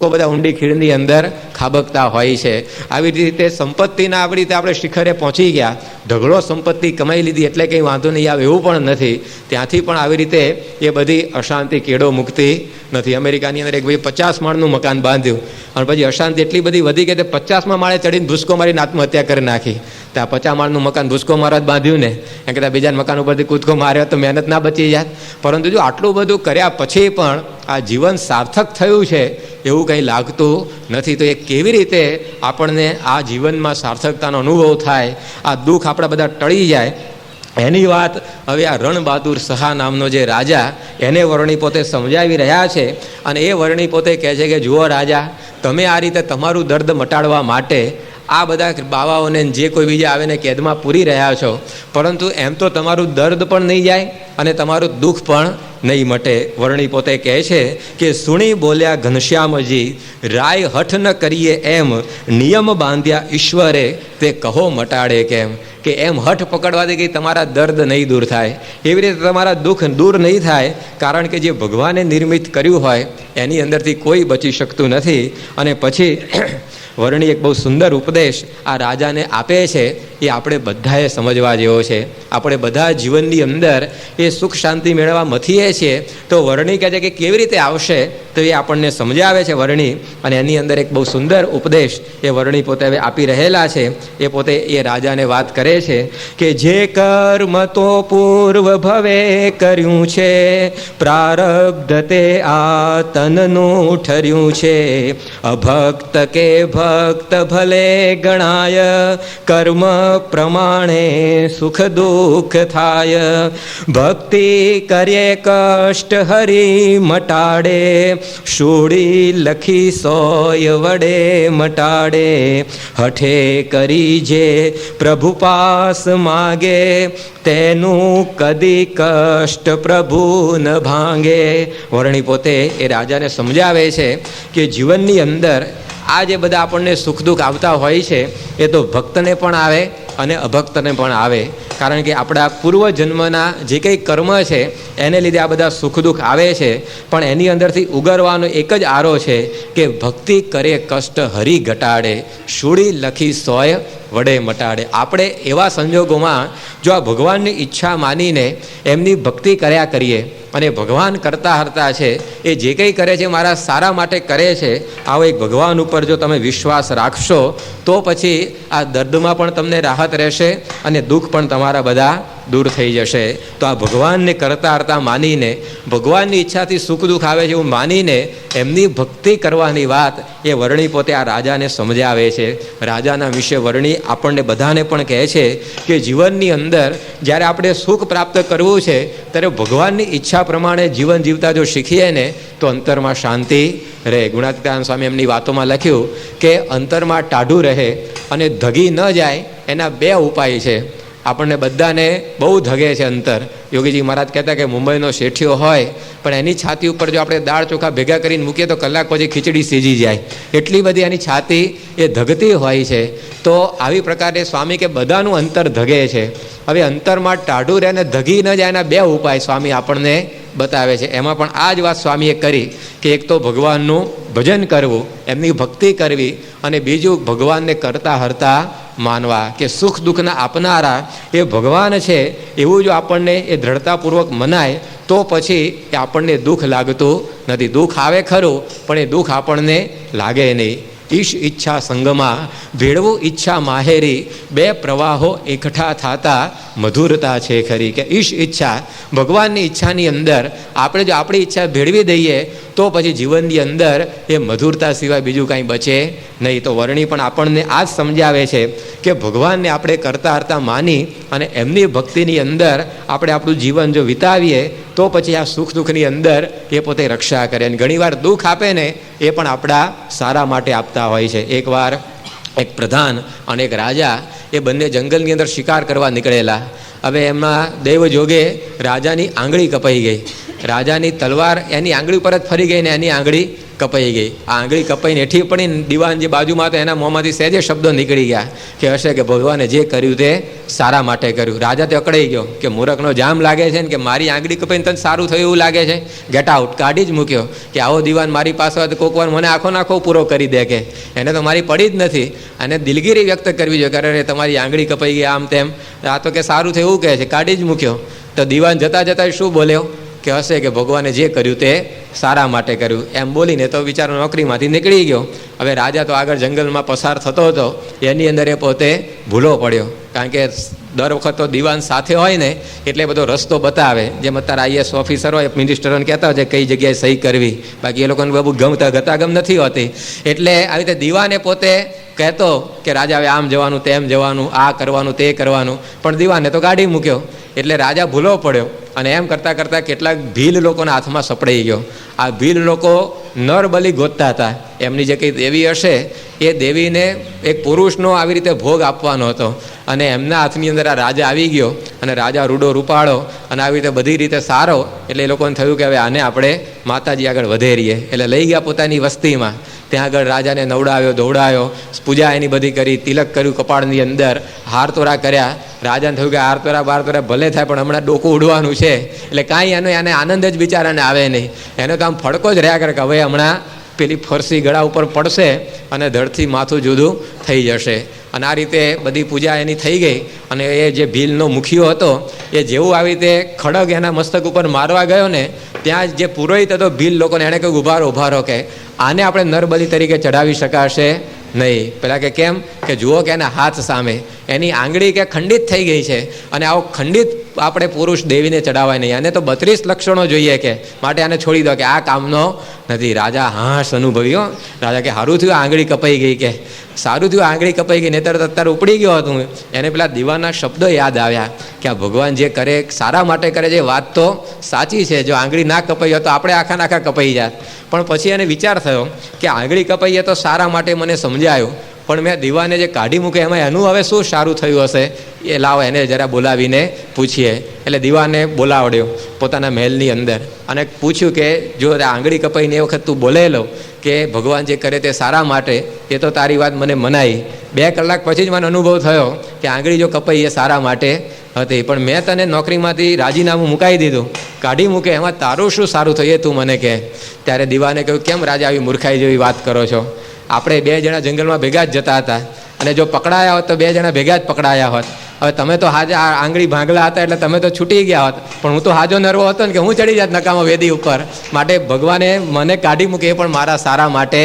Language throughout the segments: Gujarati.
કોઈ બધા ઊંડી ખીણની અંદર ખાબકતા હોય છે. આવી રીતે સંપત્તિના આવી રીતે આપણે શિખરે પહોંચી ગયા. ઢગલો સંપત્તિ કમાઈ લીધી એટલે કંઈ વાંધો નહીં, આવે એવું પણ નથી. ત્યાંથી પણ આવી રીતે એ બધી અશાંતિ, કેડો મૂકતી નથી. અમેરિકાની અંદર એક ભાઈ પચાસ માળનું મકાન બાંધ્યું. અને પછી અશાંતિ એટલી બધી વધી કે પચાસમાં માળે ચડીને ભૂસકો મારીને આત્મહત્યા કરી નાખી. ત્યાં પચા માળનું મકાન ભૂસકો મારવા જ બાંધ્યું ને. એમ કહેતા બીજા મકાન ઉપરથી કૂદકો માર્યો તો મહેનત ના બચી જાય પરંતુ જો આટલું બધું કર્યા પછી પણ આ જીવન સાર્થક થયું છે, એવું કંઈ લાગતું નથી. તો એ કેવી રીતે આપણને આ જીવનમાં સાર્થકતાનો અનુભવ થાય, આ દુઃખ આપણા બધા ટળી જાય? એની વાત હવે આ રણબહાદુર સહા નામનો જે રાજા, એને વર્ણી પોતે સમજાવી રહ્યા છે. અને એ વર્ણી પોતે કહે છે કે, જુઓ રાજા, તમે આ રીતે તમારું દર્દ મટાડવા માટે આ બધા બાવાઓને જે કોઈ બીજા આવે ને કેદમાં પૂરી રહ્યા છો, પરંતુ એમ તો તમારું દર્દ પણ નહીં જાય અને તમારું દુઃખ પણ નહીં મટે. વર્ણી પોતે કહે છે કે, સુણી બોલ્યા ઘનશ્યામજી, રાય હઠ ન કરીએ એમ, નિયમ બાંધ્યા ઈશ્વરે, તે કહો મટાડે કેમ? કે એમ હઠ પકડવાથી કે તમારા દર્દ નહીં દૂર થાય. એવી રીતે તમારા દુઃખ દૂર નહીં થાય, કારણ કે જે ભગવાને નિર્મિત કર્યું હોય, એની અંદરથી કોઈ બચી શકતું નથી. અને પછી વર્ણી એક બહુ સુંદર ઉપદેશ આ રાજાને આપે છે, એ આપણે બધાએ સમજવા જેવો છે. આપણે બધા જીવનની અંદર એ સુખ શાંતિ મેળવવા મથીએ છીએ, તો વર્ણી કહે છે કે કેવી રીતે આવશે, તો એ આપણને સમજાવે છે વર્ણી. અને એની અંદર એક બહુ સુંદર ઉપદેશ એ વર્ણી પોતે હવે આપી રહેલા છે. એ પોતે એ રાજાને વાત કરે છે કે જે કર્મ તો પૂર્વ ભવે કર્યું છે, પ્રારબ્ધ તે આ તનનું ઠર્યું છે. અભક્ત કે ભક્ત ભલે ગણાય. કર્મ પ્રમાણે સુખ દુઃખ થાય. ભક્તિ કરે કષ્ટ હરી મટાડે. શૂળી લખી સોય વડે મટાડે. હઠે કરી જે પ્રભુ પાસ માગે, તેનું કદી કષ્ટ પ્રભુ ન ભાંગે. વર્ણી પોતે એ રાજાને સમજાવે છે કે જીવનની અંદર આ જે બધા આપણને સુખ દુઃખ આવતા હોય છે, એ તો ભક્તને પણ આવે અને અભક્તને પણ આવે. કારણ કે આપણા પૂર્વ જન્મના જે કંઈ કર્મ છે, એને લીધે આ બધા સુખ દુઃખ આવે છે. પણ એની અંદરથી ઉગરવાનો એક જ આરો છે કે ભક્તિ કરે કષ્ટ હરી ઘટાડે, શૂળી લખી સોય વડે મટાડે. આપણે એવા સંજોગોમાં જો આ ભગવાનની ઈચ્છા માનીને એમની ભક્તિ કર્યા કરીએ અને ભગવાન કરતા હરતા છે, એ જે કંઈ કરે છે, મારા સારા માટે કરે છે, આવો એક ભગવાન ઉપર જો તમે વિશ્વાસ રાખશો, તો પછી આ દર્દમાં પણ તમને રાહત રહેશે અને દુઃખ પણ તમારા બધા દૂર થઈ જશે. તો આ ભગવાનને કરતા હરતા માનીને, ભગવાનની ઈચ્છાથી સુખ દુઃખ આવે છે એવું માનીને એમની ભક્તિ કરવાની વાત એ વર્ણી પોતે આ રાજાને સમજાવે છે. રાજાના વિશે વર્ણી આપણને બધાને પણ કહે છે કે જીવનની અંદર જ્યારે આપણે સુખ પ્રાપ્ત કરવું છે, ત્યારે ભગવાનની ઈચ્છા પ્રમાણે જીવન જીવતા જો શીખીએ ને, તો અંતરમાં શાંતિ રહે. ગુણાતીતાન સ્વામી એમની વાતોમાં લખ્યું કે અંતરમાં ટાઢું રહે અને ધગી ન જાય એના બે ઉપાય છે. આપણને બધાને બહુ ધગે છે અંતર. યોગીજી મહારાજ કહેતા કે મુંબઈનો શેઠિયો હોય, પણ એની છાતી ઉપર જો આપણે દાળ ચોખા ભેગા કરીને મૂકીએ તો કલાક પછી ખીચડી સીજી જાય. એટલી બધી એની છાતી એ ધગતી હોય છે. તો આવી પ્રકારે સ્વામી કે બધાનું અંતર ધગે છે. હવે અંતરમાં ટાઢું રહે ને ધગી ન જાય એના બે ઉપાય સ્વામી આપણને બતાવે છે. એમાં પણ આ જ વાત સ્વામીએ કરી કે એક તો ભગવાનનું ભજન કરવું, એમની ભક્તિ કરવી અને બીજું ભગવાનને કરતા હરતા માનવા કે સુખ દુઃખના આપનારા એ ભગવાન છે. એવું જો આપણને એ દ્રઢતાપૂર્વક મનાય, તો પછી એ આપણને દુઃખ લાગતું નથી. દુઃખ આવે ખરું, પણ એ દુઃખ આપણને લાગે નહીં. ઈશ ઈચ્છા સંગમાં, ભેળવું ઈચ્છા માહેરી, બે પ્રવાહો એકઠા થતા મધુરતા છે ખરી. કે ઈશ ઈચ્છા, ભગવાનની ઈચ્છાની અંદર આપણે જો આપણી ઈચ્છા ભેળવી દઈએ તો પછી જીવનની અંદર એ મધુરતા સિવાય બીજું કાંઈ બચે નહીં. તો વર્ણી પણ આપણને આ જ સમજાવે છે કે ભગવાનને આપણે કરતા હરતા માની અને એમની ભક્તિની અંદર આપણે આપણું જીવન જો વિતાવીએ, તો પછી આ સુખ દુઃખની અંદર એ પોતે રક્ષા કરે. અને ઘણીવાર દુઃખ આપે ને એ પણ આપણા સારા માટે આપતા હોય છે. એકવાર એક પ્રધાન અને એક રાજા એ બંને જંગલની અંદર શિકાર કરવા નીકળેલા. હવે એમાં દૈવ જોગે રાજાની આંગળી કપાઈ ગઈ. રાજાની તલવાર એની આંગળી ઉપર જ ફરી ગઈ ને એની આંગળી કપાઈ ગઈ. આ આંગળી કપાઈને એઠી પડીને દીવાન જે બાજુમાં તો એના મોંમાંથી સહેજે શબ્દો નીકળી ગયા કે હશે કે ભગવાને જે કર્યું તે સારા માટે કર્યું. રાજા તે અકળાઈ ગયો કે મૂરખનો જામ લાગે છે ને કે મારી આંગળી કપાઈને તને સારું થયું એવું લાગે છે? ગેટ આઉટ કાઢી જ મૂક્યો કે આવો દીવાન મારી પાસે હોય વાર મને આખો નાખો, પૂરો કરી દે કે. એને તો મારી પડી જ નથી. અને દિલગીરી વ્યક્ત કરવી જોઈએ કે તમારી આંગળી કપાઈ ગઈ આમ તેમ. આ તો કે સારું થયું એવું કહે છે. કાઢી જ મૂક્યો. તો દીવાન જતાં જતાં શું બોલ્યો? કે હશે કે ભગવાને જે કર્યું તે સારા માટે કર્યું. એમ બોલીને તો બિચારો નોકરીમાંથી નીકળી ગયો. હવે રાજા તો આગળ જંગલમાં પસાર થતો હતો. એની અંદર એ પોતે ભૂલો પડ્યો. કારણ કે દર વખત તો દીવાન સાથે હોય ને, એટલે બધો રસ્તો બતાવે. જેમ અત્યારે આઈએસ ઓફિસર હોય, મિનિસ્ટરોને કહેતા હોય કઈ જગ્યાએ સહી કરવી. બાકી એ લોકોને બહુ ગમતા ગતાગમ નથી હોતી. એટલે આવી રીતે દીવાને પોતે કહેતો કે રાજા હવે આમ જવાનું, તેમ જવાનું, આ કરવાનું, તે કરવાનું. પણ દીવાને તો ગાડી મૂક્યો. એટલે રાજા ભૂલો પડ્યો. અને એમ કરતાં કરતાં કેટલાક ભીલ લોકોના હાથમાં સપડાઈ ગયો. આ ભીલ લોકો નર બલી ગોતતા હતા. એમની જે કંઈ દેવી હશે, એ દેવીને એક પુરુષનો આવી રીતે ભોગ આપવાનો હતો. અને એમના હાથની અંદર આ રાજા આવી ગયો અને રાજા રૂડો રૂપાળો અને આવી રીતે બધી રીતે સારો, એટલે એ લોકોને થયું કે હવે આને આપણે માતાજી આગળ વધેરીએ. એટલે લઈ ગયા પોતાની વસ્તીમાં. ત્યાં આગળ રાજાને નવડાવ્યો દોડાયો પૂજા એની બધી કરી, તિલક કર્યું કપાળની અંદર હાર તોરા કર્યા. રાજાને થયું કે હાર તોરા બાર તોરા ભલે થાય, પણ હમણાં ડોકું ઉડવાનું છે. એટલે કાંઈ એનો એને આનંદ જ બિચારાને આવે નહીં. એનો તો આમ ફડકો જ રહ્યા કરે કે હવે હમણાં પેલી ફરસી ગળા ઉપર પડશે અને ધડથી માથું જુદું થઈ જશે. અને આ રીતે બધી પૂજા એની થઈ ગઈ અને એ જે ભીલનો મુખીઓ હતો, એ જેવું આવી રીતે ખડગ એના મસ્તક ઉપર મારવા ગયો ને, ત્યાં જે પુરોહિત હતો ભીલ લોકોને એણે કહ્યું ઉભારો ઉભારો કે આને આપણે નરબલી તરીકે ચડાવી શકાશે નહીં. પેલા કે કેમ? કે જુઓ કે એના હાથ સામે. એની આંગળી કે ખંડિત થઈ ગઈ છે. અને આવો ખંડિત આપણે પુરુષ દેવીને ચડાવાય નહીં. આને તો બત્રીસ લક્ષણો જોઈએ કે માટે આને છોડી દો કે આ કામનો નથી. રાજા હાશ અનુભવ્યો રાજા કે સારું થયું, આંગળી કપાઈ ગઈ કે. સારું થયું, આંગળી કપાઈ ગઈ, નહીતર અત્યારે ઉપડી ગયો હતું એને પેલા દીવાના શબ્દો યાદ આવ્યા કે આ ભગવાન જે કરે, સારા માટે કરે છે વાત તો સાચી છે. જો આંગળી ના કપાઈ હોય તો આપણે આખા નાખા કપાઈ જાય પણ પછી એને વિચાર થયો કે આંગળી કપાઈએ તો સારા માટે મને સમજાયું. પણ મેં દીવાને જે કાઢી મૂકે એમાં એનું હવે શું સારું થયું હશે? એ લાવો, એને જરા બોલાવીને પૂછીએ. એટલે દીવાને બોલાવડ્યો પોતાના મહેલની અંદર. અને પૂછ્યું કે, જો આંગળી કપાઈને એ વખત તું બોલેલો કે ભગવાન જે કરે તે સારા માટે, એ તો તારી વાત મને મનાઈ. બે કલાક પછી જ મને અનુભવ થયો કે આંગળી જો કપાઈ એ સારા માટે હતી. પણ મેં તને નોકરીમાંથી રાજીનામું મુકાઈ દીધું. કાઢી મૂકે, એમાં તારું શું સારું થયું તું મને કહે. ત્યારે દીવાને કહ્યું, કેમ રાજા આવી મૂર્ખાઈ જેવી વાત કરો છો? આપણે બે જણા જંગલમાં ભેગા જ જતા હતા. અને જો પકડાયા હોત તો બે જણા ભેગા જ પકડાયા હોત. હવે તમે તો હાજા આંગળી ભાંગલા હતા એટલે તમે તો છૂટી ગયા હોત. પણ હું તો હાજો નરવો હતો ને કે હું ચડી જાત નકામો વેદી ઉપર. માટે ભગવાને મને કાઢી મૂકે એ પણ મારા સારા માટે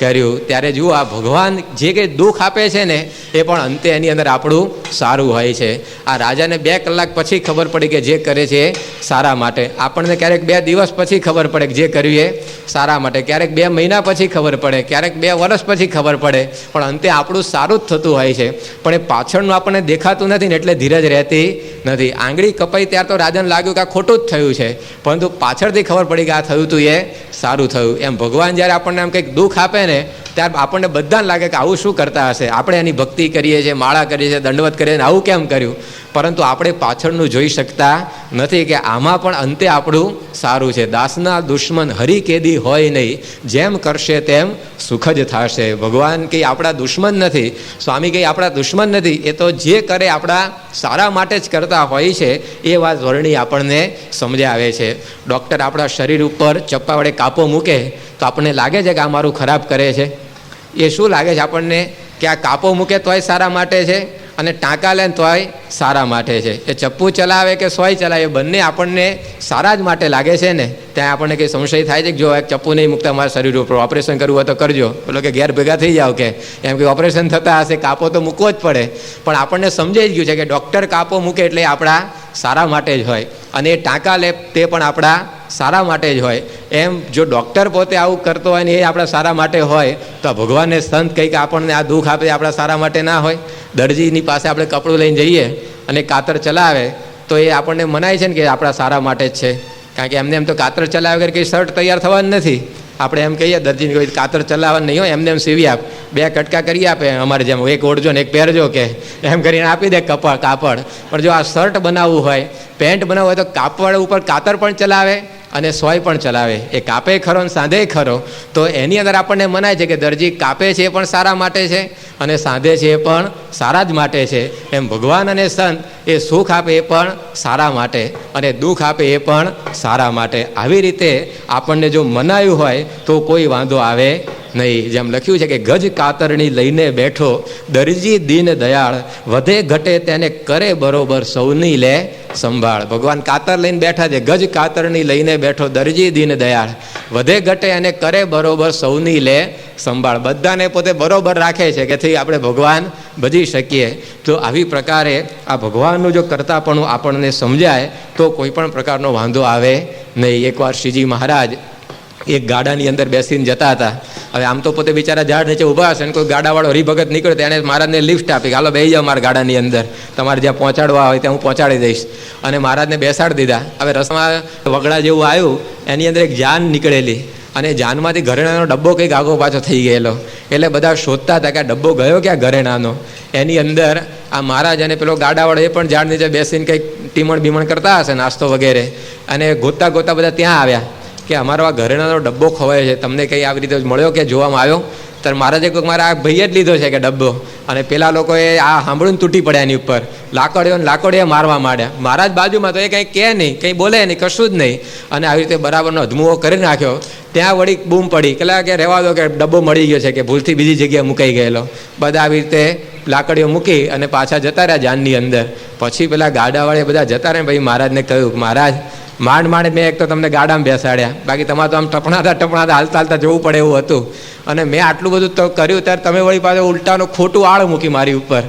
કર્યું. ત્યારે જુઓ આ ભગવાન જે કંઈ દુઃખ આપે છે ને, એ પણ અંતે એની અંદર આપણું સારું હોય છે. આ રાજાને બે કલાક પછી ખબર પડી કે જે કરે છે સારા માટે. આપણને ક્યારેક બે દિવસ પછી ખબર પડે કે જે કર્યું એ સારા માટે. ક્યારેક બે મહિના પછી ખબર પડે, ક્યારેક બે વર્ષ પછી ખબર પડે. પણ અંતે આપણું સારું જ થતું હોય છે. પણ એ પાછળનું આપણને દેખાતું નથી ને એટલે ધીરજ રહેતી નથી. આંગળી કપાઈ ત્યાર તો રાજાને લાગ્યું કે આ ખોટું જ થયું છે. પરંતુ પાછળથી ખબર પડી કે આ થયું હતું એ સારું થયું. એમ ભગવાન જ્યારે આપણને આમ કંઈક દુઃખ આપે ને ત્યારે આપણને બધાને લાગે કે આવું શું કરતા હશે? આપણે એની ભક્તિ કરીએ છીએ, માળા કરીએ છીએ, દંડવત કરીએ આવું કેમ કર્યું? પરંતુ આપણે પાછળનું જોઈ શકતા નથી કે આમાં પણ અંતે આપણું સારું છે. દાસના દુશ્મન હરી કેદી હોય નહીં. જેમ કરશે તેમ સુખ જ થશે. ભગવાન કંઈ આપણા દુશ્મન નથી. સ્વામી કંઈ આપણા દુશ્મન નથી. એ તો જે કરે આપણા સારા માટે જ કરતા હોય છે, એ વાત વર્ણી આપણને સમજાવે છે. ડૉક્ટર આપણા શરીર ઉપર ચપ્પા વડે કાપો મૂકે તો આપણને લાગે છે કે આ મારું ખરાબ કરે છે. એ શું લાગે છે આપણને કે આ કાપો મૂકે તોય સારા માટે છે અને ટાંકા લે તોય સારા માટે છે? એ ચપ્પુ ચલાવે કે સોય ચલાવે? બંને આપણને સારા જ માટે લાગે છે ને? ત્યાં આપણને કંઈ સંશય થાય છે કે જો ચપ્પુ નહીં મૂકતા મારા શરીર ઉપર ઓપરેશન કરવું હોય તો કરજો. એટલે કે ઘેર ભેગા થઈ જાવ કે. એમ કે ઓપરેશન થતા હશે, કાપો તો મૂકવો જ પડે. પણ આપણને સમજાઈ ગયું છે કે ડૉક્ટર કાપો મૂકે એટલે આપણા સારા માટે જ હોય. અને એ ટાંકા લે તે પણ આપણા સારા માટે જ હોય. એમ જો ડૉક્ટર પોતે આવું કરતો હોય ને એ આપણા સારા માટે હોય, તો ભગવાનને સંત કંઈક આપણને આ દુઃખ આપે આપણા સારા માટે ના હોય. દરજીની પાસે આપણે કપડું લઈને જઈએ અને કાતર ચલાવે, તો એ આપણને મનાય છે ને કે આપણા સારા માટે જ છે. કારણ કે એમને એમ તો કાતર ચલાવે વગર કંઈ શર્ટ તૈયાર થવાનું નથી. આપણે એમ કહીએ, દરજીને કોઈ કાતર ચલાવવાનું નહીં હોય, એમને એમ સીવી આપ. બે કટકા કરી આપે અમારે જેમ, એક ઓળજો ને એક પહેરજો કે. એમ કરીને આપી દે કપડ કાપડ. પણ જો આ શર્ટ બનાવવું હોય, પેન્ટ બનાવવું હોય તો કાપડ ઉપર કાતર પણ ચલાવે અને સોય પણ ચલાવે. એ કાપે ખરો ને સાંધે ખરો. તો એની અંદર આપણને મનાય છે કે દરજી કાપે છે એ પણ સારા માટે છે અને સાંધે છે એ પણ સારા જ માટે છે. એમ ભગવાન અને સંત એ સુખ આપે એ પણ સારા માટે અને દુઃખ આપે એ પણ સારા માટે. આવી રીતે આપણને જો મનાયું હોય તો કોઈ વાંધો આવે નહીં, જેમ લખ્યું છે કે ગજ કાતરણી લઈને બેઠો, દરજી દીન દયાળ, વધે ઘટે તેને કરે બરોબર સૌની લે સંભાળ. ભગવાન કાતર લઈને બેઠા છે, ગજ કાતરની લઈને બેઠો, દરજી દીન દયાળ, વધે ઘટે અને કરે બરોબર સૌની લે સંભાળ. બધાને પોતે બરોબર રાખે છે કે થી આપણે ભગવાન ભજી શકીએ. તો આવી પ્રકારે આ ભગવાનનું જો કરતાપણું આપણને સમજાય, તો કોઈ પણ પ્રકારનો વાંધો આવે નહીં. એકવાર શ્રીજી મહારાજ એક ગાડાની અંદર બેસીને જતા હતા. હવે આમ તો પોતે બિચારા ઝાડ નીચે ઊભા હશે ને કોઈ ગાડાવાળો હરિભગત નીકળે તો એને મહારાજને લિફ્ટ આપી હાલો બે જાઓ મારા ગાડાની અંદર. તમારે જ્યાં પહોંચાડવા હોય ત્યાં હું પહોંચાડી દઈશ. અને મહારાજને બેસાડી દીધા. હવે રસમાં વગડા જેવું આવ્યું, એની અંદર એક જાન નીકળેલી. અને જાનમાંથી ઘરેણાનો ડબ્બો કંઈક આગો પાછો થઈ ગયેલો. એટલે બધા શોધતા હતા કે આ ડબ્બો ગયો ક્યાં ઘરેણાનો? એની અંદર આ મહારાજ અને પેલો ગાડાવાળો એ પણ ઝાડ નીચે બેસીને કંઈક ટીમણ બીમણ કરતા હશે, નાસ્તો વગેરે. અને ગોતતા ગોતા બધા ત્યાં આવ્યા. કે અમારો આ ઘરેણાનો ડબ્બો ખવાય છે. તમને કંઈ આવી રીતે મળ્યો કે જોવામાં આવ્યો? ત્યારે મહારાજે કોઈક મારા આ ભાઈએ જ લીધો છે કે ડબ્બો. અને પેલા લોકોએ આ સાંભળીને તૂટી પડ્યા એની ઉપર. લાકડીઓ ને લાકડીઓ મારવા માંડ્યા. મહારાજ બાજુમાં તો એ કંઈ કહે નહીં, કંઈ બોલે નહીં, કશું જ નહીં. અને આવી રીતે બરાબરનો અધમુઓ કરી નાખ્યો. ત્યાં વળી બૂમ પડી. કેટલા કે રહેવા દો કે ડબ્બો મળી ગયો છે કે ભૂલથી બીજી જગ્યાએ મુકાઈ ગયેલો. બધા આવી રીતે લાકડીઓ મૂકી અને પાછા જતા રહ્યા જાનની અંદર. પછી પેલા ગાડાવાળે બધા જતા રહ્યા ભાઈ મહારાજને કહ્યું મહારાજ માંડ માંડ મેં એક તો તમને ગાડામાં બેસાડ્યા. બાકી તમારે તો આમ ટપણાતા ટપણાતા હાલતા હાલતા જવું પડે એવું હતું. અને મેં આટલું બધું તો કર્યું, ત્યારે તમે વળી પાસે ઉલટાનો ખોટું આળ મૂકી મારી ઉપર.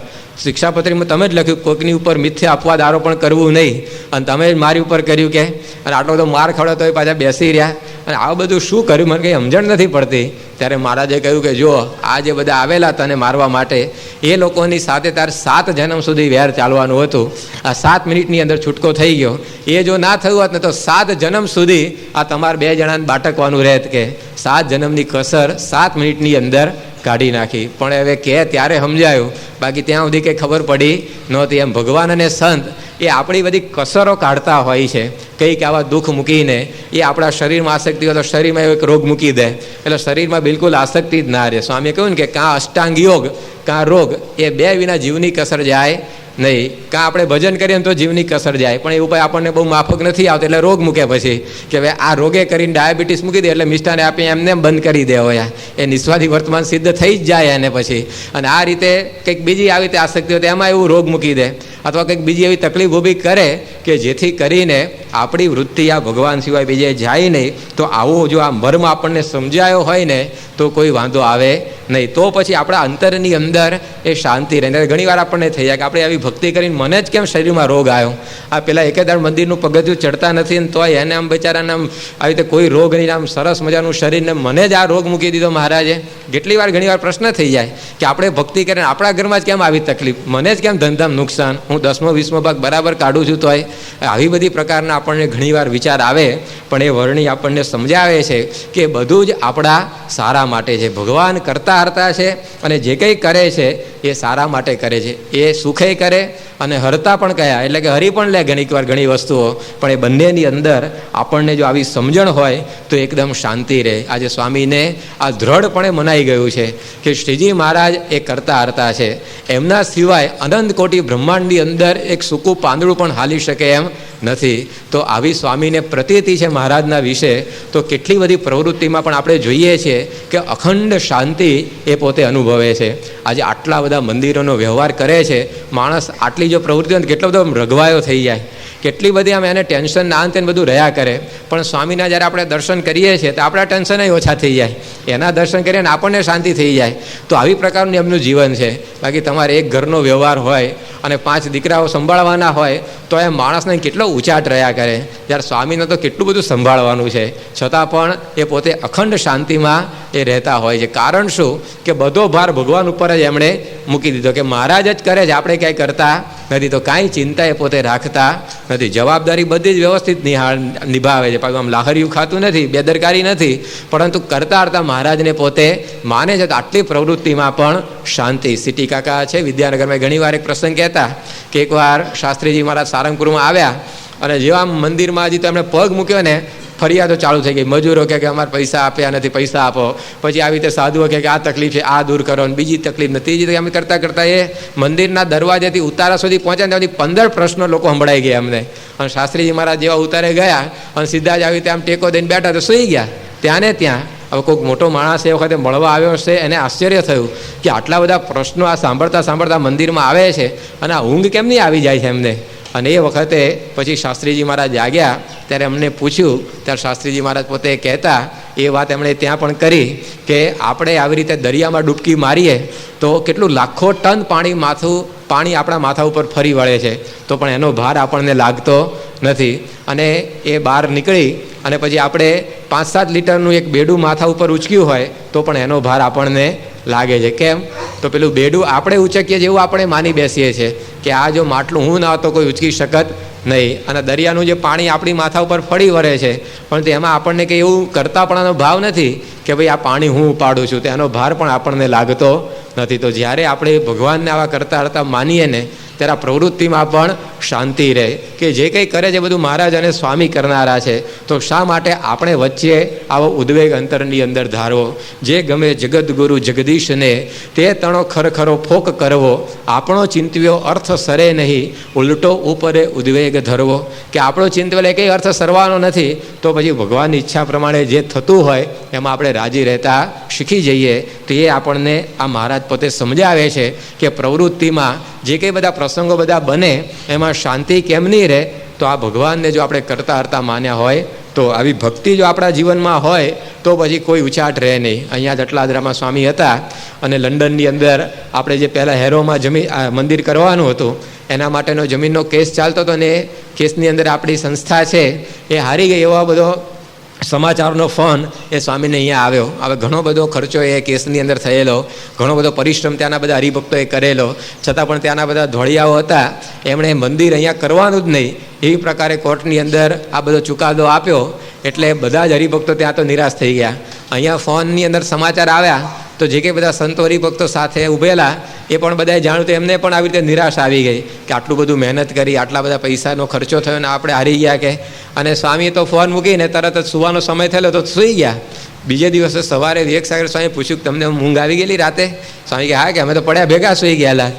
શિક્ષાપત્રીમાં તમે જ લખ્યું કોઈકની ઉપર મિથ્યા અપવાદ આરોપણ કરવું નહીં. અને તમે જ મારી ઉપર કર્યું કે અને આટલો બધો માર ખવડો તો એ પાછા બેસી રહ્યા. અને આ બધું શું કર્યું? મને કંઈ સમજણ નથી પડતી. ત્યારે મહારાજે કહ્યું કે જો આ જે બધા આવેલા તને મારવા માટે, એ લોકોની સાથે તારે સાત જન્મ સુધી વેર ચાલવાનું હતું. આ સાત મિનિટની અંદર છૂટકો થઈ ગયો. એ જો ના થયું હોત ને તો સાત જન્મ સુધી આ તમારે બે જણાને બાટકવાનું રહેત કે. સાત જન્મની કસર સાત મિનિટની અંદર કાઢી નાખી. પણ હવે કે ત્યારે સમજાયું. બાકી ત્યાં સુધી કંઈ ખબર પડી નહોતી. એમ ભગવાન અને સંત એ આપણી બધી કસરો કાઢતા હોય છે. કંઈક આવા દુઃખ મૂકીને, એ આપણા શરીરમાં આસક્તિ હોય તો શરીરમાં એવો એક રોગ મૂકી દે. એટલે શરીરમાં બિલકુલ આસક્તિ જ ના રહે. સ્વામીએ કહ્યું ને કે કાં અષ્ટાંગ યોગ, કાં રોગ, એ બે વિના જીવની કસર જાય નહીં. કાં આપણે ભજન કરીએ તો જીવની કસર જાય. પણ એ ઉપાય આપણને બહુ માફક નથી આવતો. એટલે રોગ મૂકે પછી કે હવે આ રોગે કરીને ડાયાબિટીસ મૂકી દે એટલે મિષ્ટાને આપી એમને એમ બંધ કરી દે હોય. એ નિસ્વાદી વર્તમાન સિદ્ધ થઈ જ જાય એને પછી. અને આ રીતે કંઈક બીજી આવી રીતે આસક્તિ હોય તો એમાં એવું રોગ મૂકી દે. અથવા કંઈક બીજી એવી તકલીફ ઊભી કરે કે જેથી કરીને આપણી વૃત્તિ આ ભગવાન સિવાય બીજે જાય નહીં, તો આવો જો આ મર્મ આપણને સમજાયો હોય ને, તો કોઈ વાંધો આવે નહીં. તો પછી આપણા અંતરની અંદર એ શાંતિ રહે. ઘણી વાર આપણને થઈ જાય કે આપણે આવી ભક્તિ કરીને મને જ કેમ શરીરમાં રોગ આવ્યો? આ પેલા એકેદાર મંદિરનું પગથિયું ચડતા નથી ને તોય એને આમ બિચારાને આમ આવી રીતે કોઈ રોગ નહીં આમ સરસ મજાનું શરીરને મને જ આ રોગ મૂકી દીધો મહારાજે. કેટલી વાર ઘણી વાર પ્રશ્ન થઈ જાય કે આપણે ભક્તિ કરીને આપણા ઘરમાં જ કેમ આવી તકલીફ? મને જ કેમ ધંધામાં નુકસાન? હું દસમો, વીસમો ભાગ બરાબર કાઢું છું તોય. આવી બધી પ્રકારના આપણને ઘણીવાર વિચાર આવે, પણ એ વર્ણી આપણને સમજાવે છે કે બધું જ આપણા સારા માટે છે. ભગવાન કરતા હરતા છે અને જે કંઈ કરે છે, એ સારા માટે કરે છે. એ સુખે કરે અને હરતા પણ કયા, એટલે કે હરી પણ લે ઘણીક વાર ઘણી વસ્તુઓ, પણ એ બંનેની અંદર આપણને જો આવી સમજણ હોય, તો એકદમ શાંતિ રહે. આજે સ્વામીને આ દ્રઢપણે મનાઈ ગયું છે કે શ્રીજી મહારાજ એ કરતા હરતા છે. એમના સિવાય અનંત કોટી બ્રહ્માંડની અંદર એક સૂકું પાંદડું પણ હાલી શકે એમ નથી. તો આવી સ્વામીને પ્રતીતિ છે મહારાજના વિશે, તો કેટલી બધી પ્રવૃત્તિમાં પણ આપણે જોઈએ છીએ કે અખંડ શાંતિ એ પોતે અનુભવે છે. આજે આટલા બધા મંદિરોનો વ્યવહાર કરે છે. માણસ આટલી જો પ્રવૃત્તિ કેટલો બધો રઘવાયો થઈ જાય. કેટલી બધી આમ એને ટેન્શન ના અંતે બધું રહ્યા કરે. પણ સ્વામીના જ્યારે આપણે દર્શન કરીએ છીએ, તો આપણા ટેન્શન ઓછા થઈ જાય. એના દર્શન કરીએ ને આપણને શાંતિ થઈ જાય. તો આવી પ્રકારનું એમનું જીવન છે. બાકી તમારે એક ઘરનો વ્યવહાર હોય અને પાંચ દીકરાઓ સંભાળવાના હોય, તો એ માણસને કેટલો ઉચાટ રહ્યા કરે. જ્યારે સ્વામીને તો કેટલું બધું સંભાળવાનું છે. છતાં પણ એ પોતે અખંડ શાંતિમાં એ રહેતા હોય છે. કારણ શું? કે બધો ભાર ભગવાન ઉપર જ એમણે મૂકી દીધો કે મહારાજ જ કરે છે. આપણે ક્યાંય કરતા નથી. તો કાંઈ ચિંતા એ પોતે રાખતા નથી. જવાબદારી બધી જ વ્યવસ્થિત નિહાળ નિભાવે છે. પાછું આમ લાહરિયું ખાતું નથી, બેદરકારી નથી. પરંતુ કરતા કરતા મહારાજને પોતે માને છે આટલી પ્રવૃત્તિમાં પણ શાંતિ. સિટી કાકા છે, વિદ્યાનગરમાં ઘણી વાર એક પ્રસંગ કહેતા કે એકવાર શાસ્ત્રીજી મહારાજ સારંગપુરમાં આવ્યા અને જેવા મંદિરમાં હજી તો એમણે પગ મૂક્યો ને ફરિયાદો ચાલુ થઈ ગઈ. મજૂરો કે અમારે પૈસા આપ્યા નથી, પૈસા આપો. પછી આવી રીતે સાધુઓ કે આ તકલીફ છે, આ દૂર કરો બીજી તકલીફ નથી. ત્રીજી અમે કરતાં કરતાં એ મંદિરના દરવાજેથી ઉતારા સુધી પહોંચ્યા ત્યાંથી પંદર પ્રશ્નો લોકો સંભળાઈ ગયા અમને. અને શાસ્ત્રીજી મહારાજ જેવા ઉતારે ગયા અને સીધા જ આવી રીતે આમ ટેકો દઈને બેઠા તો સૂઈ ગયા. ત્યાં ને ત્યાં, હવે કોઈક મોટો માણસ એ વખતે મળવા આવ્યો હશે એને આશ્ચર્ય થયું કે આટલા બધા પ્રશ્નો આ સાંભળતા સાંભળતા મંદિરમાં આવે છે અને આ ઊંઘ કેમ નહીં આવી જાય છે એમને? અને એ વખતે પછી શાસ્ત્રીજી મહારાજ જાગ્યા, ત્યારે અમને પૂછ્યું, ત્યારે શાસ્ત્રીજી મહારાજ પોતે કહેતા, એ વાત એમણે ત્યાં પણ કરી કે આપણે આવી રીતે દરિયામાં ડૂબકી મારીએ, તો કેટલું લાખો ટન પાણી માથું, પાણી આપણા માથા ઉપર ફરી વળે છે. તો પણ એનો ભાર આપણને લાગતો નથી. અને એ બહાર નીકળી અને પછી આપણે પાંચ સાત લીટરનું એક બેડું માથા ઉપર ઉચક્યું હોય, તો પણ એનો ભાર આપણને લાગે છે. કેમ? તો પેલું બેડું આપણે ઉચકીએ જેવું આપણે માની બેસીએ છીએ કે આ જો માટલું હું ના તો કોઈ ઉચકી શકત નહીં. અને દરિયાનું જે પાણી આપણી માથા ઉપર ફળી વળે છે, પણ તેમાં આપણને કંઈ એવું કરતાપણાનો ભાવ નથી કે ભાઈ આ પાણી હું ઉપાડું છું. તેનો ભાર પણ આપણને લાગતો નથી. તો જ્યારે આપણે ભગવાનને આવા કરતા કરતા માનીએ ને, ત્યારે પ્રવૃત્તિમાં પણ શાંતિ રહે. કે જે કંઈ કરે છે બધું મહારાજ અને સ્વામી કરનારા છે. તો શા માટે આપણે વચ્ચે આવો ઉદ્વેગ અંતરની અંદર ધારવો? જે ગમે જગદગુરુ જગદીશને તે તણો ખરખરો ફોક કરવો, આપણો ચિંતવ્યો અર્થ સરે નહીં, ઉલટો ઉપરે ઉદ્વેગ ધરવો. કે આપણો ચિંતવેલ એ કંઈ અર્થ સરવાનો નથી, તો પછી ભગવાનની ઈચ્છા પ્રમાણે જે થતું હોય, એમાં આપણે રાજી રહેતા શીખી જઈએ. તો એ આપણને આ મહારાજ પોતે સમજાવે છે કે પ્રવૃત્તિમાં જે કંઈ બધા પ્રસંગો બધા બને, એમાં શાંતિ કેમ નહીં રહે? તો આ ભગવાનને જો આપણે કરતા હરતા માન્યા હોય, તો આવી ભક્તિ જો આપણા જીવનમાં હોય, તો પછી કોઈ ઉચાટ રહે નહીં. અહીંયા જટલાદરામાં સ્વામી હતા અને લંડનની અંદર આપણે જે પહેલાં હેરોમાં જમીન આ મંદિર કરવાનું હતું, એના માટેનો જમીનનો કેસ ચાલતો હતો ને એ કેસની અંદર આપણી સંસ્થા છે, એ હારી ગઈ એવો બધો સમાચારનો ફોન એ સ્વામીને અહીંયા આવ્યો. હવે ઘણો બધો ખર્ચો એ કેસની અંદર થયેલો. ઘણો બધો પરિશ્રમ ત્યાંના બધા હરિભક્તોએ કરેલો. છતાં પણ ત્યાંના બધા ધોળિયાઓ હતા. એમણે મંદિર અહીંયા કરવાનું જ નહીં. એવી પ્રકારે કોર્ટની અંદર આ બધો ચુકાદો આપ્યો. એટલે બધા જ હરિભક્તો ત્યાં તો નિરાશ થઈ ગયા. અહીંયા ફોનની અંદર સમાચાર આવ્યા. તો જે કંઈ બધા સંતો હરિભક્તો સાથે ઊભેલા એ પણ બધાએ જાણ્યું તો એમને પણ આવી રીતે નિરાશ આવી ગઈ કે આટલું બધું મહેનત કરી, આટલા બધા પૈસાનો ખર્ચો થયો ને આપણે હારી ગયા કે. અને સ્વામીએ તો ફોન મૂકીને તરત જ સુવાનો સમય થયેલો તો સૂઈ ગયા. બીજે દિવસે સવારે વિવેક સાગર સ્વામી પૂછ્યું કે તમને ઊંઘ આવી ગયેલી રાતે? સ્વામી કે, હા, કે અમે તો પડ્યા ભેગા સૂઈ ગયેલા.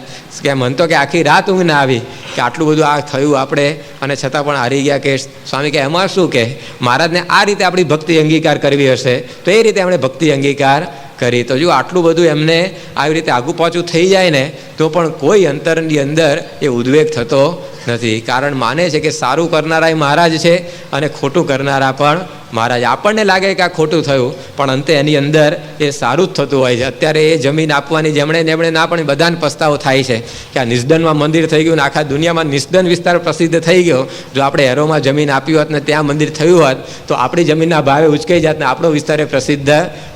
કે મન તો કે આખી રાત ઊંઘ ના આવી, કે આટલું બધું આ થયું આપણે, અને છતાં પણ હારી ગયા કે. સ્વામી કે, એમાં શું કે? મહારાજને આ રીતે આપણી ભક્તિ અંગીકાર કરવી હશે. તો એ રીતે એમણે ભક્તિ અંગીકાર કરી. તો જો આટલું બધું એમને આવી રીતે આગુ પાછું થઈ જાય ને, તો પણ કોઈ અંતરની અંદર એ ઉદ્વેગ થતો નથી. કારણ માને છે કે સારું કરનારા એ મહારાજ છે અને ખોટું કરનારા પણ મહારાજ. આપણને લાગે કે આ ખોટું થયું, પણ અંતે એની અંદર એ સારું જ થતું હોય છે. અત્યારે એ જમીન આપવાની જેમણે જેમણે ના પણ બધાને પસ્તાવો થાય છે કે આ નિસ્દનમાં મંદિર થઈ ગયું ને આખા દુનિયામાં નિસ્દન વિસ્તાર પ્રસિદ્ધ થઈ ગયો. જો આપણે એરોમાં જમીન આપી હોત ને ત્યાં મંદિર થયું હોત, તો આપણી જમીનના ભાવે ઉચકાઈ જાત ને આપણો વિસ્તાર એ પ્રસિદ્ધ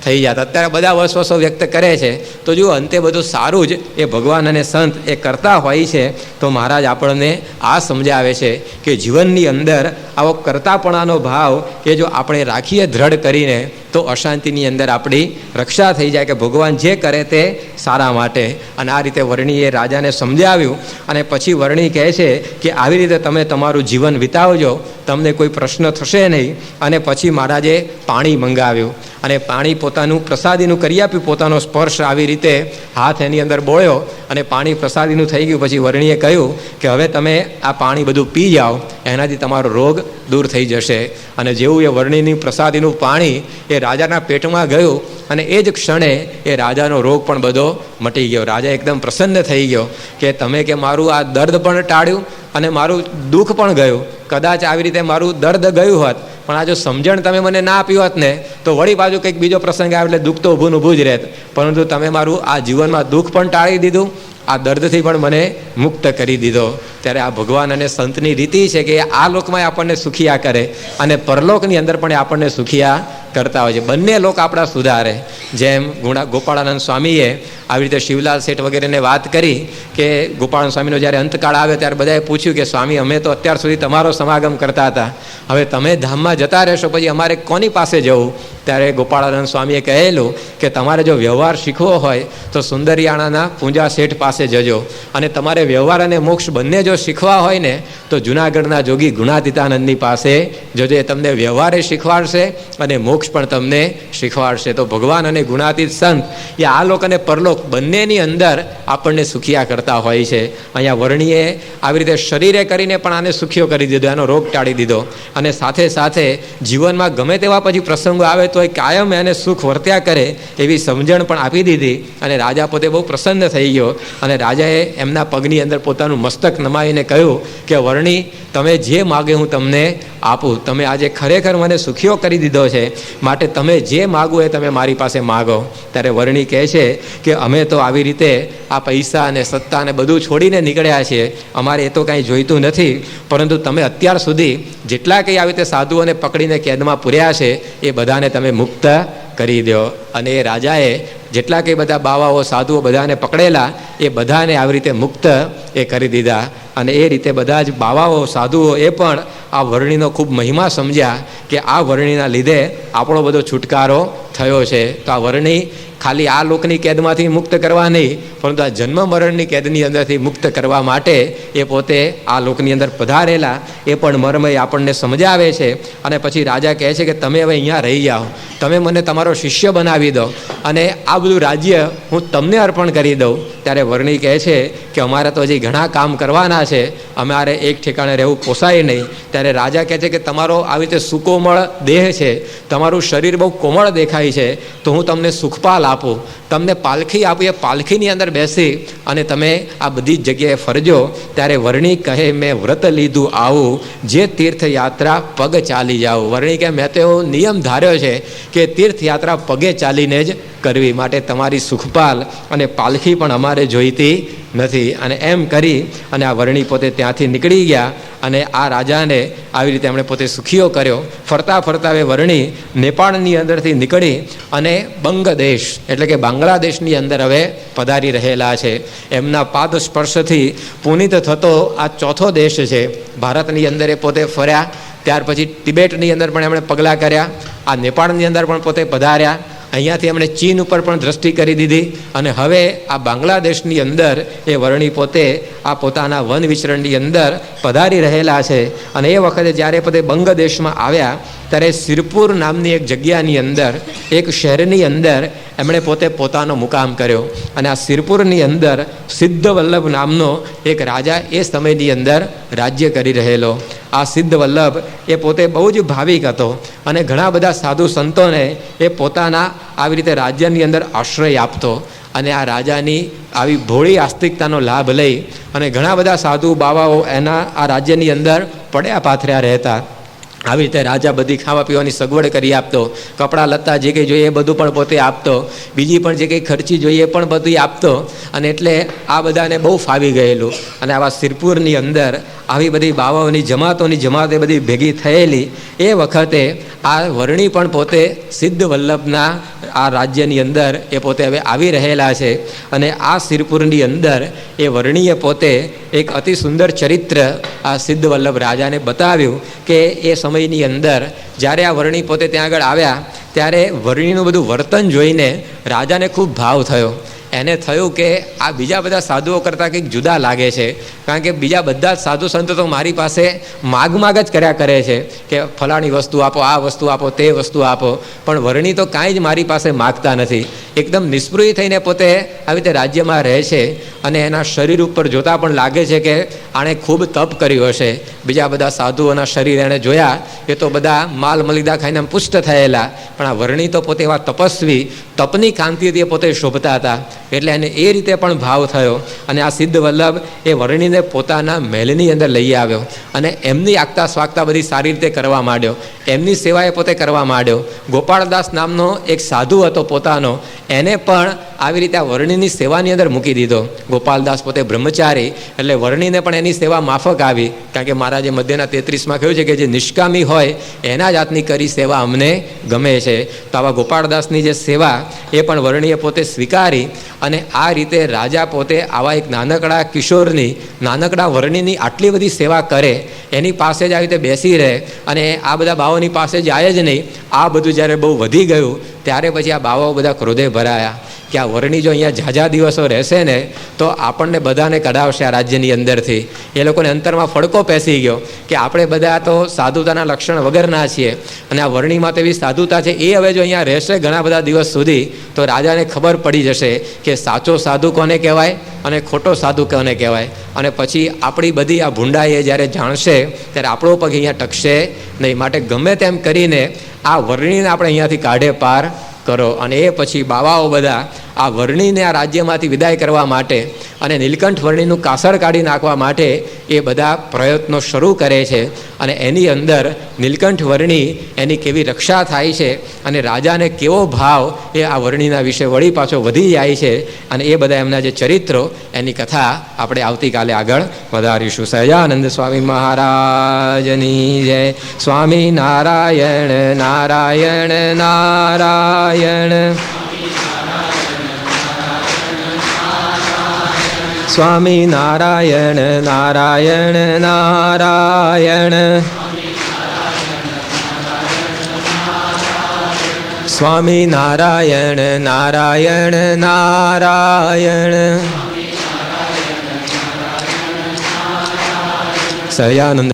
થઈ જાત અત્યારે બધા વસવસો વ્યક્ત કરે છે. તો જો અંતે બધું સારું જ એ ભગવાન અને સંત એ કરતા હોય છે, તો મહારાજ આપણને આ સમજાવે છે કે જીવનની અંદર આવો કરતાપણાનો ભાવ એ જો આપણે રાખીએ દ્રઢ કરીને, તો અશાંતિની અંદર આપણી રક્ષા થઈ જાય કે ભગવાન જે કરે તે સારા માટે. અને આ રીતે વર્ણીએ રાજાને સમજાવ્યું. અને પછી વર્ણી કહે છે કે આવી રીતે તમે તમારું જીવન વિતાવજો, તમને કોઈ પ્રશ્ન થશે નહીં. અને પછી મહારાજે પાણી મંગાવ્યું. અને પાણી પોતાનું પ્રસાદીનું કરી આપ્યું, પોતાનો સ્પર્શ આવી રીતે હાથ એની અંદર બોળ્યો અને પાણી પ્રસાદીનું થઈ ગયું. પછી વર્ણીએ કહ્યું કે હવે તમે આ પાણી બધું પી જાઓ, એનાથી તમારો રોગ દૂર થઈ જશે. અને જેવું એ વર્ણીની પ્રસાદીનું પાણી એ રાજાના પેટમાં ગયું અને એ જ ક્ષણે એ રાજાનો રોગ પણ બધો મટી ગયો. રાજા એકદમ પ્રસન્ન થઈ ગયો કે તમે કે મારું આ દર્દ પણ ટાળ્યું અને મારું દુઃખ પણ ગયું. કદાચ આવી રીતે મારું દર્દ ગયું હોત પણ આ જો સમજણ તમે મને ના આપી હોત ને, તો વળી બાજુ કંઈક બીજો પ્રસંગ આવે એટલે દુઃખ તો ઊભું ઊભું જ રહેત. પરંતુ તમે મારું આ જીવનમાં દુઃખ પણ ટાળી દીધું, આ દર્દથી પણ મને મુક્ત કરી દીધો. ત્યારે આ ભગવાન અને સંતની રીતિ છે કે આ લોકમાં આપણને સુખિયા કરે અને પરલોકની અંદર પણ આપણને સુખિયા કરતા હોય છે. બંને લોક આપણા સુધારે. જેમ ગુણા ગોપાળાનંદ સ્વામીએ આવી રીતે શિવલાલ શેઠ વગેરેને વાત કરી કે ગોપાળાનંદ સ્વામીનો જ્યારે અંતકાળ આવ્યો ત્યારે બધાએ પૂછ્યું કે સ્વામી, અમે તો અત્યાર સુધી તમારો સમાગમ કરતા હતા. હવે તમે ધામમાં જતા રહેશો, પછી અમારે કોની પાસે જવું? ત્યારે ગોપાળાનંદ સ્વામીએ કહેલું કે તમારે જો વ્યવહાર શીખવો હોય તો સુંદરિયાણાના પૂંજા શેઠ પાસે જજો અને તમારે વ્યવહાર અને મોક્ષ બંને જો જો શીખવા હોય ને, તો જુનાગઢના જોગી ગુણાતીતાનંદની પાસે જોજો એ તમને વ્યવહારે શીખવાડશે અને મોક્ષ પણ તમને શીખવાડશે. તો ભગવાન અને ગુણાતીત સંત, એ આ લોક અને પરલોક બંનેની અંદર આપણને સુખિયા કરતા હોય છે. અહીંયા વર્ણીએ આવી રીતે શરીરે કરીને પણ આને સુખીઓ કરી દીધો એનો રોગ ટાળી દીધો. અને સાથે સાથે જીવનમાં ગમે તેવા પછી પ્રસંગો આવે તો એ કાયમ એને સુખ વર્ત્યા કરે એવી સમજણ પણ આપી દીધી અને રાજા પોતે બહુ પ્રસન્ન થઈ ગયો. અને રાજાએ એમના પગની અંદર પોતાનું મસ્તક નમાવીને કહ્યું કે, વર્ણી, તમે જે માગે હું તમને આપું, તમે આજે ખરેખર મને સુખીઓ કરી દીધો છે, માટે તમે જે માગો એ તમે મારી પાસે માગો. ત્યારે વર્ણી કહે છે કે, અમે તો આવી રીતે આ પૈસા અને સત્તા અને બધું છોડીને નીકળ્યા છીએ, અમારે એ તો કાંઈ જોઈતું નથી, પરંતુ તમે અત્યાર સુધી જેટલા કંઈ આવી રીતે સાધુઓને પકડીને કેદમાં પૂર્યા છે, એ બધાને તમે મુક્ત કરી દો અને એ રાજાએ જેટલા કંઈ બધા બાવાઓ, સાધુઓ બધાને પકડેલા, એ બધાને આવી રીતે મુક્ત એ કરી દીધા. અને એ રીતે બધા જ બાવાઓ, સાધુઓ એ પણ આ વર્ણિનો ખૂબ મહિમા સમજ્યા કે આ વર્ણિના લીધે આપણો બધો છુટકારો થયો છે. તો આ વર્ણિ ખાલી આ લોકની કેદમાંથી મુક્ત કરવા નહીં, પરંતુ આ જન્મ મરણની કેદની અંદરથી મુક્ત કરવા માટે એ પોતે આ લોકની અંદર પધારેલા, એ પણ મર્મય આપણને સમજાવે છે. અને પછી રાજા કહે છે કે તમે હવે અહીંયા રહી જાઓ તમે મને તમારો શિષ્ય બનાવી દો. અને આ બધું રાજ્ય હું તમને અર્પણ કરી દઉં. ત્યારે વર્ણી કહે છે કે અમારે તો હજી ઘણા કામ કરવાના છે. અમારે એક ઠેકાણે રહેવું પોસાય નહીં. ત્યારે રાજા કહે છે કે તમારો આવી રીતે સુકોમળ દેહ છે. તમારું શરીર બહુ કોમળ દેખાય છે. તો હું તમને સુખપાલ આપું. તમને પાલખી આપો એ પાલખીની અંદર બેસી અને તમે આ બધી જગ્યાએ ફરજો. ત્યારે વર્ણી કહે, મેં વ્રત લીધું, આવું. જે તીર્થયાત્રા પગ ચાલી જાઓ. વર્ણી કહે, મેં તો એવો નિયમ ધાર્યો છે કે તીર્થયાત્રા પગે ચાલીને જ કરવી. માટે તમારી સુખપાલ અને પાલખી પણ અમારે જોઈતી નથી. અને એમ કરી અને આ વર્ણી પોતે ત્યાંથી નીકળી ગયા અને આ રાજાને આવી રીતે એમણે પોતે સુખીઓ કર્યો. ફરતા ફરતા એ વર્ણી નેપાળની અંદરથી નીકળી અને બંગદેશ, એટલે કે બાંગ્લાદેશની અંદર હવે પધારી રહેલા છે. એમના પાદ સ્પર્શથી પુનિત થતો આ ચોથો દેશ છે. ભારતની અંદર એ પોતે ફર્યા. ત્યાર પછી તિબેટની અંદર પણ એમણે પગલાં કર્યા. આ નેપાળની અંદર પણ પોતે પધાર્યા. અહીંયાથી એમણે ચીન ઉપર પણ દ્રષ્ટિ કરી દીધી અને હવે આ બાંગ્લાદેશની અંદર એ વર્ણી પોતે આ પોતાના વન વિચરણની અંદર પધારી રહેલા છે. અને એ વખતે જ્યારે પોતે બંગદેશમાં આવ્યા ત્યારે સિરપુર નામની એક જગ્યાની અંદર, એક શહેરની અંદર એમણે પોતે પોતાનો મુકામ કર્યો. અને આ સિરપુરની અંદર સિદ્ધ વલ્લભ નામનો એક રાજા એ સમયની અંદર રાજ્ય કરી રહેલો. આ સિદ્ધ વલ્લભ એ પોતે બહુ જ ભાવિક હતો અને ઘણા બધા સાધુ સંતોને એ પોતાના આવી રીતે રાજ્યની અંદર આશ્રય આપતો અને આ રાજાની આવી ભોળી આસ્તિકતાનો લાભ લઈ અને ઘણા બધા સાધુ બાવાઓ એના આ રાજ્યની અંદર પડ્યા પાથર્યા રહેતા. આવી રીતે રાજા બધી ખાવા પીવાની સગવડ કરી આપતો, કપડાં લત્તા જે કંઈ જોઈએ એ બધું પણ પોતે આપતો, બીજી પણ જે કંઈ ખર્ચી જોઈએ એ પણ બધું આપતો અને એટલે આ બધાને બહુ ફાવી ગયેલું. અને આવા સિરપુરની અંદર આવી બધી બાવાઓની જમાતોની જમાત એ બધી ભેગી થયેલી, એ વખતે આ વર્ણી પણ પોતે સિદ્ધ વલ્લભના આ રાજ્યની અંદર એ પોતે હવે આવી રહેલા છે. અને આ સિરપુરની અંદર એ વર્ણીએ પોતે એક અતિ સુંદર ચરિત્ર આ સિદ્ધ વલ્લભ રાજાને બતાવ્યું કે એ સમયની અંદર જ્યારે આ વર્ણી પોતે ત્યાં આગળ આવ્યા, ત્યારે વર્ણીનું બધું વર્તન જોઈને રાજાને ખૂબ ભાવ થયો. એને થયું કે આ બીજા બધા સાધુઓ કરતાં કંઈક જુદા લાગે છે. કારણ કે બીજા બધા જ સાધુ સંતો તો મારી પાસે માગ માગ જ કર્યા કરે છે કે ફલાણી વસ્તુ આપો, આ વસ્તુ આપો, તે વસ્તુ આપો. પણ વર્ણી તો કાંઈ જ મારી પાસે માગતા નથી. એકદમ નિષ્પૃહી થઈને પોતે આવી રીતે રાજ્યમાં રહે છે અને એના શરીર ઉપર જોતાં પણ લાગે છે કે આણે ખૂબ તપ કર્યું હશે. બીજા બધા સાધુઓના શરીર એણે જોયા એ તો બધા માલ મલિદા ખાઈને પુષ્ટ થયેલા. પણ આ વર્ણી તો પોતે એવા તપસ્વી તપની કાંતિથી એ પોતે શોભતા હતા. એટલે એને એ રીતે પણ ભાવ થયો અને આ સિદ્ધ વલ્લભ એ વર્ણીને પોતાના મહેલની અંદર લઈ આવ્યો અને એમની આગતા સ્વાગતા બધી સારી રીતે કરવા માંડ્યો. એમની સેવા એ પોતે કરવા માંડ્યો. ગોપાળદાસ નામનો એક સાધુ હતો પોતાનો. એને પણ આવી રીતે આ વર્ણીની સેવાની અંદર મૂકી દીધો. ગોપાલદાસ પોતે બ્રહ્મચારી એટલે વર્ણીને પણ એની સેવા માફક આવી. કારણ કે મહારાજે મધ્યના તેત્રીસમાં કહ્યું છે કે જે નિષ્કામી હોય એના જાતની કરી સેવા અમને ગમે છે. તો આવા ગોપાળદાસની જે સેવા એ પણ વર્ણીએ પોતે સ્વીકારી અને આ રીતે રાજા પોતે આવા એક નાનકડા કિશોરની, નાનકડા વર્ણીની આટલી બધી સેવા કરે, એની પાસે જ આવી રીતે બેસી રહે અને આ બધા બાઓની પાસે જાય જ નહીં. આ બધું જ્યારે બહુ વધી ગયું, ત્યારે પછી આ બાવાઓ બધા ક્રોધે ભરાયા. કે આ વરણી જો અહીંયા ઝાઝા દિવસો રહેશે ને, તો આપણને બધાને કઢાવશે આ રાજ્યની અંદરથી. એ લોકોને અંતરમાં ફડકો પેસી ગયો કે આપણે બધા તો સાધુતાના લક્ષણ વગરના છીએ અને આ વરણીમાં તેવી સાધુતા છે, એ હવે જો અહીંયા રહેશે ઘણા બધા દિવસ સુધી, તો રાજાને ખબર પડી જશે કે સાચો સાધુ કોને કહેવાય અને ખોટો સાધુ કોને કહેવાય. અને પછી આપણી બધી આ ભૂંડાઈ એ જ્યારે જાણશે, ત્યારે આપણો પગ અહીંયા ટકશે નહીં. માટે ગમે તેમ કરીને આ વરણીને આપણે અહીંયાથી કાઢે પાર કરો. અને એ પછી બાવાઓ બધા આ વર્ણીને આ રાજ્યમાંથી વિદાય કરવા માટે અને નીલકંઠ વર્ણીનું કાસળ કાઢી નાખવા માટે એ બધા પ્રયત્નો શરૂ કરે છે. અને એની અંદર નીલકંઠ વર્ણી એની કેવી રક્ષા થાય છે અને રાજાને કેવો ભાવ એ આ વર્ણીના વિશે વળી પાછો વધી જાય છે. અને એ બધા એમના જે ચરિત્રો એની કથા આપણે આવતીકાલે આગળ વધારીશું. સહજાનંદ સ્વામી મહારાજની જય. સ્વામી નારાયણ નારાયણ નારાયણ. સ્વામી નારાયણ નારાયણ નારાયણ સ્વામી નારાયણ નારાયણ નારાયણ સહજાનંદ